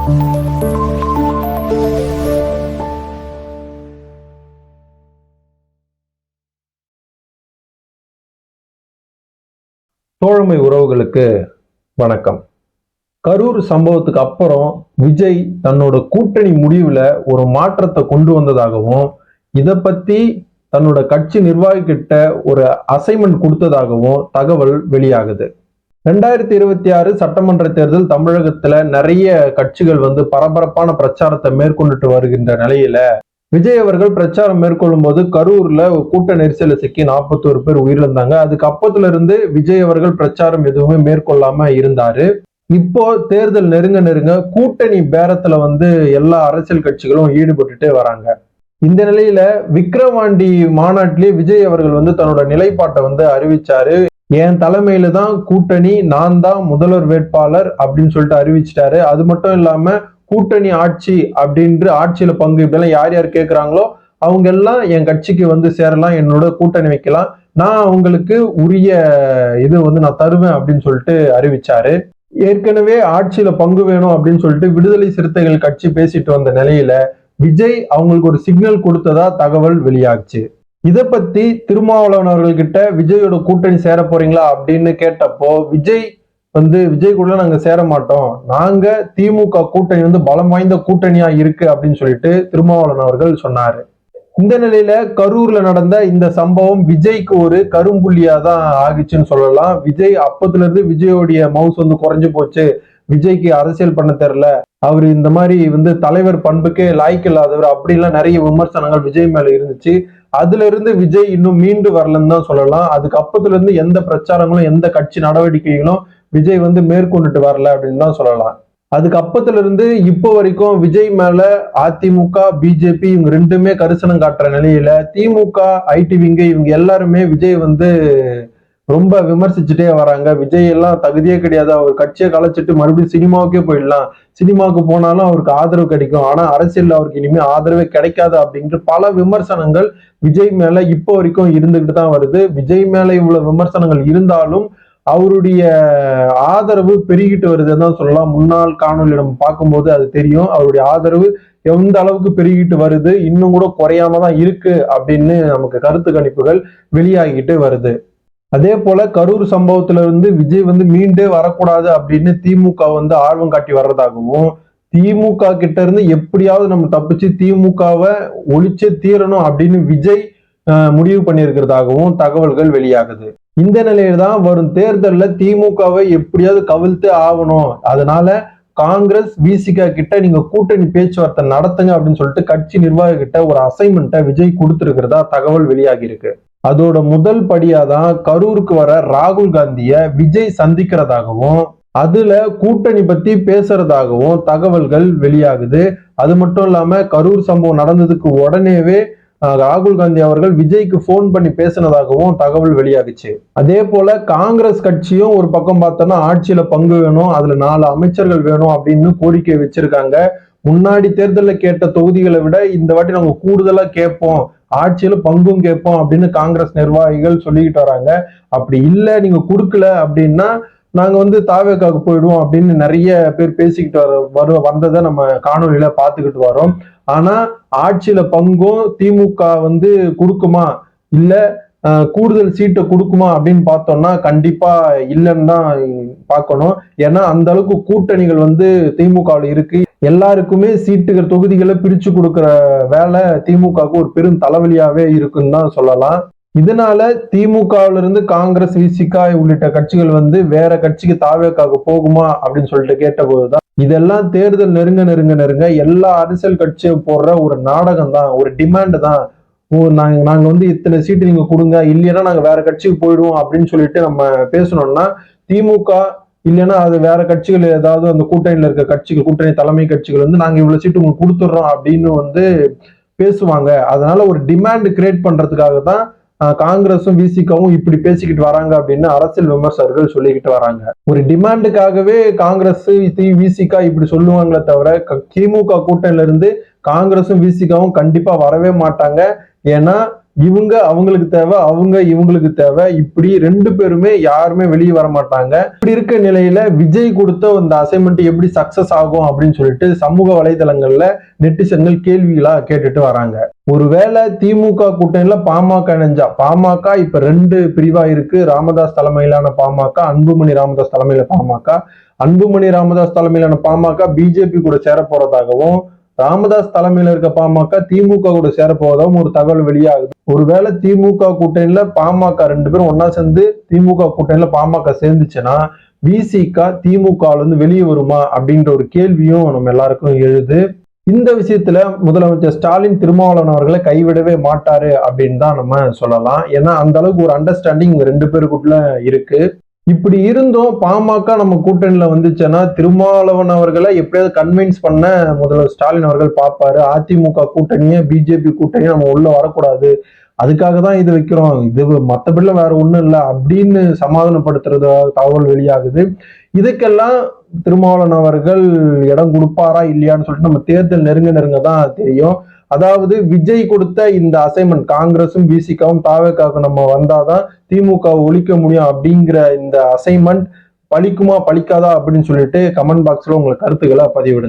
தோழமை உறவுகளுக்கு வணக்கம். கரூர் சம்பவத்துக்கு அப்புறம் விஜய் தன்னோட கூட்டணி முடிவுல ஒரு மாற்றத்தை கொண்டு வந்ததாகவும் இதை பத்தி தன்னோட கட்சி நிர்வாகிகிட்ட ஒரு அசைன்மெண்ட் கொடுத்ததாகவும் தகவல் வெளியாகுது. ரெண்டாயிரத்தி இருபத்தி ஆறு சட்டமன்ற தேர்தல் தமிழகத்துல நிறைய கட்சிகள் வந்து பரபரப்பான பிரச்சாரத்தை மேற்கொண்டுட்டு வருகின்ற நிலையில விஜய் அவர்கள் பிரச்சாரம் மேற்கொள்ளும் போது கரூர்ல கூட்ட நெரிசல சிக்கி நாற்பத்தோரு பேர் உயிரிழந்தாங்க. அதுக்கு அப்பத்துல இருந்து விஜய் அவர்கள் பிரச்சாரம் எதுவுமே மேற்கொள்ளாம இருந்தாரு. இப்போ தேர்தல் நெருங்க நெருங்க கூட்டணி பேரத்துல வந்து எல்லா அரசியல் கட்சிகளும் ஈடுபட்டுட்டே வராங்க. இந்த நிலையில விக்ரவாண்டி மாநாட்டிலேயே விஜய் அவர்கள் வந்து தன்னோட நிலைப்பாட்டை வந்து அறிவிச்சாரு. என் தலைமையில தான் கூட்டணி நான் தான் முதல்வர் வேட்பாளர் அப்படின்னு சொல்லிட்டு அறிவிச்சிட்டாரு. அது மட்டும் இல்லாம கூட்டணி ஆட்சி அப்படின்ற ஆட்சியில பங்கு இப்படிலாம் யார் யார் கேட்குறாங்களோ அவங்க எல்லாம் என் கட்சிக்கு வந்து சேரலாம் என்னோட கூட்டணி வைக்கலாம். நான் அவங்களுக்கு உரிய இது வந்து நான் தருவேன் அப்படின்னு சொல்லிட்டு அறிவிச்சாரு. ஏற்கனவே ஆட்சியில பங்கு வேணும் அப்படின்னு சொல்லிட்டு விடுதலை சிறுத்தைகள் கட்சி பேசிட்டு வந்த நிலையில விஜய் அவங்களுக்கு ஒரு சிக்னல் கொடுத்ததா தகவல் வெளியாச்சு. இதை பத்தி திருமாவளவன் அவர்கள்கிட்ட விஜயோட கூட்டணி சேர போறீங்களா அப்படின்னு கேட்டப்போ விஜய் வந்து விஜய் கூட நாங்க சேர மாட்டோம் நாங்க திமுக கூட்டணி வந்து பலம் வாய்ந்த கூட்டணியா இருக்கு அப்படின்னு சொல்லிட்டு திருமாவளவன் அவர்கள் சொன்னாரு. இந்த நிலையில கரூர்ல நடந்த இந்த சம்பவம் விஜய்க்கு ஒரு கரும்புள்ளியா தான் ஆகிச்சுன்னு சொல்லலாம். விஜய் அப்பத்துல இருந்து விஜயோடைய மவுஸ் வந்து குறைஞ்சு போச்சு. விஜய்க்கு அரசியல் பண்ண தெரில அவர் இந்த மாதிரி வந்து தலைவர் பண்புக்கே லாய்க்கு இல்லாதவர். அப்படிலாம் நிறைய விமர்சனங்கள் விஜய் மேல இருந்துச்சு. அதுல இருந்து விஜய் இன்னும் மீண்டு வரலன்னு தான் சொல்லலாம். அதுக்கு அப்பத்துல இருந்து எந்த பிரச்சாரங்களும் எந்த கட்சி நடவடிக்கைகளும் விஜய் வந்து மேற்கொண்டுட்டு வரல அப்படின்னு தான் சொல்லலாம். அதுக்கு அப்பத்துல இருந்து இப்போ வரைக்கும் விஜய் மேல அதிமுக பிஜேபி இவங்க ரெண்டுமே கரிசனம் காட்டுற நிலையில திமுக ஐடி விங்க இவங்க எல்லாருமே விஜய் வந்து ரொம்ப விமர்சிச்சுட்டே வராங்க. விஜய் எல்லாம் தகுதியே கிடையாது. அவர் கட்சியை கலைச்சிட்டு மறுபடியும் சினிமாவுக்கே போயிடலாம். சினிமாவுக்கு போனாலும் அவருக்கு ஆதரவு கிடைக்கும். ஆனா அரசியல் அவருக்கு இனிமே ஆதரவே கிடைக்காது அப்படின்ற பல விமர்சனங்கள் விஜய் மேல இப்போ வரைக்கும் இருந்துகிட்டு தான் வருது. விஜய் மேல இவ்வளவு விமர்சனங்கள் இருந்தாலும் அவருடைய ஆதரவு பெருகிட்டு வருதுன்னு தான் சொல்லலாம். முன்னாள் காணொலி நம்ம பார்க்கும்போது அது தெரியும். அவருடைய ஆதரவு எந்த அளவுக்கு பெருகிட்டு வருது? இன்னும் கூட குறையாம தான் இருக்கு அப்படின்னு நமக்கு கருத்து கணிப்புகள் வெளியாகிட்டு வருது. அதே போல கரூர் சம்பவத்துல இருந்து விஜய் வந்து மீண்டே வரக்கூடாது அப்படின்னு திமுக வந்து ஆர்வம் காட்டி வர்றதாகவும் திமுக கிட்ட இருந்து எப்படியாவது நம்ம தப்பிச்சு திமுகவை ஒழிச்சே தீரணும் அப்படின்னு விஜய் முடிவு பண்ணியிருக்கிறதாகவும் தகவல்கள் வெளியாகுது. இந்த நிலையில தான் வரும் தேர்தலில் திமுகவை எப்படியாவது கவிழ்த்து ஆகணும். அதனால காங்கிரஸ் விசிகா கிட்ட நீங்க கூட்டணி பேச்சுவார்த்தை நடத்துங்க அப்படின்னு சொல்லிட்டு கட்சி நிர்வாகிகிட்ட ஒரு அசைன்மெண்ட்டை விஜய் கொடுத்துருக்கிறதா தகவல் வெளியாகி இருக்கு அதோட முதல் படியா தான் கரூருக்கு வர ராகுல் காந்திய விஜய் சந்திக்கிறதாகவும் அதுல கூட்டணி பத்தி பேசுறதாகவும் தகவல்கள் வெளியாகுது. அது மட்டும் இல்லாம கரூர் சம்பவம் நடந்ததுக்கு உடனேவே ராகுல் காந்தி அவர்கள் விஜய்க்கு போன் பண்ணி பேசினதாகவும் தகவல் வெளியாகுச்சு. அதே போல காங்கிரஸ் கட்சியும் ஒரு பக்கம் பார்த்தோம்னா ஆட்சியில பங்கு வேணும் அதுல நாலு அமைச்சர்கள் வேணும் அப்படின்னு கோரிக்கை வச்சிருக்காங்க. முன்னாடி தேர்தலில் கேட்ட தொகுதிகளை விட இந்த வாட்டி நாங்கள் கூடுதலாக கேட்போம். ஆட்சியில பங்கும் கேட்போம் அப்படின்னு காங்கிரஸ் நிர்வாகிகள் சொல்லிக்கிட்டு வராங்க. அப்படி இல்லை நீங்க கொடுக்கல அப்படின்னா நாங்க வந்து தாவேக்காவுக்கு போயிடுவோம் அப்படின்னு நிறைய பேர் பேசிக்கிட்டு வர வரு வந்ததை நம்ம காணொலியில பார்த்துக்கிட்டு வரோம். ஆனா ஆட்சியில பங்கும் திமுக வந்து கொடுக்குமா? இல்லை கூடுதல் சீட்டை கொடுக்குமா அப்படின்னு பார்த்தோம்னா கண்டிப்பா இல்லைன்னு தான் பார்க்கணும். ஏன்னா அந்த அளவுக்கு கூட்டணிகள் வந்து திமுகவில் இருக்கு. எல்லாருக்குமே சீட்டுகள் தொகுதிகளை பிரிச்சு கொடுக்குற வேலை திமுகவுக்கு ஒரு பெரும் தலைவலியாவே இருக்குன்னு தான் சொல்லலாம். இதனால திமுகவிலிருந்து காங்கிரஸ் விசிகா உள்ளிட்ட கட்சிகள் வந்து வேற கட்சிக்கு தாவேக்காக போகுமா அப்படின்னு சொல்லிட்டு கேட்டபோதுதான் இதெல்லாம் தேர்தல் நெருங்க நெருங்க நெருங்க எல்லா அரசியல் கட்சியும் போடுற ஒரு நாடகம் தான் ஒரு டிமாண்ட் தான் நாங்கள் நாங்கள் வந்து இத்தனை சீட்டு நீங்கள் கொடுங்க இல்லைன்னா நாங்கள் வேற கட்சிக்கு போயிடுவோம் அப்படின்னு சொல்லிட்டு நம்ம பேசணும்னா திமுக இல்லைன்னா அது வேற கட்சிகள் ஏதாவது அந்த கூட்டணியில் இருக்க கட்சிகள் கூட்டணி தலைமை கட்சிகள் வந்து நாங்கள் இவ்வளோ சீட்டு உங்களுக்கு கொடுத்துட்றோம் அப்படின்னு வந்து பேசுவாங்க. அதனால ஒரு டிமாண்ட் கிரியேட் பண்ணுறதுக்காக தான் காங்கிரஸும் விசிகாவும் இப்படி பேசிக்கிட்டு வராங்க அப்படின்னு அரசியல் விமர்சகர்கள் சொல்லிக்கிட்டு வராங்க. ஒரு டிமாண்டுக்காகவே காங்கிரஸ் விசிகா இப்படி சொல்லுவாங்களே தவிர திமுக கூட்டணியில இருந்து காங்கிரஸும் விசிகாவும் கண்டிப்பா வரவே மாட்டாங்க. ஏன்னா இவங்க அவங்களுக்கு தேவை அவங்க இவங்களுக்கு தேவை. இப்படி ரெண்டு பேருமே யாருமே வெளியே வர மாட்டாங்க. இப்படி இருக்க நிலையில விஜய் கொடுத்த அந்த அசைன்மெண்ட் எப்படி சக்சஸ் ஆகும் அப்படின்னு சொல்லிட்டு சமூக வலைதளங்கள்ல நெட்டிசன்கள் கேள்விகளா கேட்டுட்டு வராங்க. ஒருவேளை திமுக கூட்டணியில பாமக இணைஞ்சா பாமக இப்ப ரெண்டு பிரிவா இருக்கு. ராமதாஸ் தலைமையிலான பாமக அன்புமணி ராமதாஸ் தலைமையில பாமக. அன்புமணி ராமதாஸ் தலைமையிலான பாமக பிஜேபி கூட சேர போறதாகவும் ராமதாஸ் தலைமையில் இருக்க பாமக திமுக கூட சேரப்போவதாகவும் ஒரு தகவல் வெளியாகுது. ஒருவேளை திமுக கூட்டணியில பாமக ரெண்டு பேரும் ஒன்னா சேர்ந்து திமுக கூட்டணியில பாமக சேர்ந்துச்சுன்னா விசிக திமுக வந்து இருந்து வெளியே வருமா அப்படின்ற ஒரு கேள்வியும் நம்ம எல்லாருக்கும் எழுது. இந்த விஷயத்துல முதலமைச்சர் ஸ்டாலின் திருமாவளவன் அவர்களை கைவிடவே மாட்டாரு அப்படின்னு தான் நம்ம சொல்லலாம். ஏன்னா அந்த அளவுக்கு ஒரு அண்டர்ஸ்டாண்டிங் ரெண்டு பேருக்குள்ள இருக்கு. இப்படி இருந்தும் பாமக நம்ம கூட்டணியில வந்துச்சுன்னா திருமாவளவன் அவர்களை எப்படியாவது கன்வின்ஸ் பண்ண முதல்வர் ஸ்டாலின் அவர்கள் பார்ப்பாரு. அதிமுக கூட்டணியை பிஜேபி கூட்டணியை நம்ம உள்ள வரக்கூடாது. அதுக்காக தான் இது வைக்கிறோம். இது மற்றபடிலாம் வேற ஒன்றும் இல்லை. அப்படின்னு சமாதானப்படுத்துறத தகவல் வெளியாகுது. இதுக்கெல்லாம் திருமாவளவன் அவர்கள் இடம் கொடுப்பாரா இல்லையான்னு சொல்லிட்டு நம்ம தேர்தல் நெருங்க நெருங்க தான் தெரியும். அதாவது விஜய் கொடுத்த இந்த அசைன்மெண்ட் காங்கிரஸும் பிசிகாவும் தாவேக்காவுக்கு நம்ம வந்தாதான் திமுக ஒழிக்க முடியும் அப்படிங்கிற இந்த அசைன்மெண்ட் பலிக்குமா பலிக்காதா அப்படின்னு சொல்லிட்டு கமெண்ட் பாக்ஸ்ல உங்களுக்கு கருத்துக்களை பதிவிடுங்க.